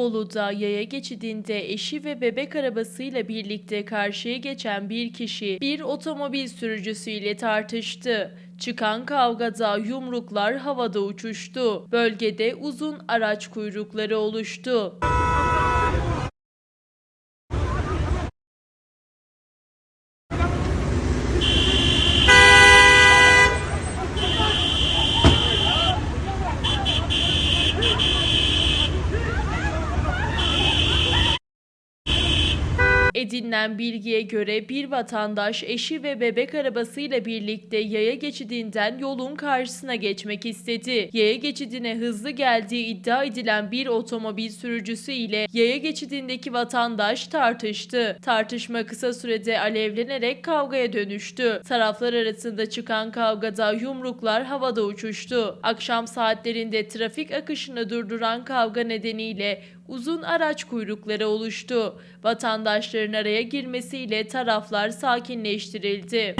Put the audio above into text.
Bolu'da yaya geçidinde eşi ve bebek arabasıyla birlikte karşıya geçen bir kişi bir otomobil sürücüsüyle tartıştı. Çıkan kavgada yumruklar havada uçuştu. Bölgede uzun araç kuyrukları oluştu. Edinilen bilgiye göre bir vatandaş eşi ve bebek arabasıyla birlikte yaya geçidinden yolun karşısına geçmek istedi. Yaya geçidine hızlı geldiği iddia edilen bir otomobil sürücüsü ile yaya geçidindeki vatandaş tartıştı. Tartışma kısa sürede alevlenerek kavgaya dönüştü. Taraflar arasında çıkan kavgada yumruklar havada uçuştu. Akşam saatlerinde trafik akışını durduran kavga nedeniyle uzun araç kuyrukları oluştu. Vatandaşların araya girmesiyle taraflar sakinleştirildi.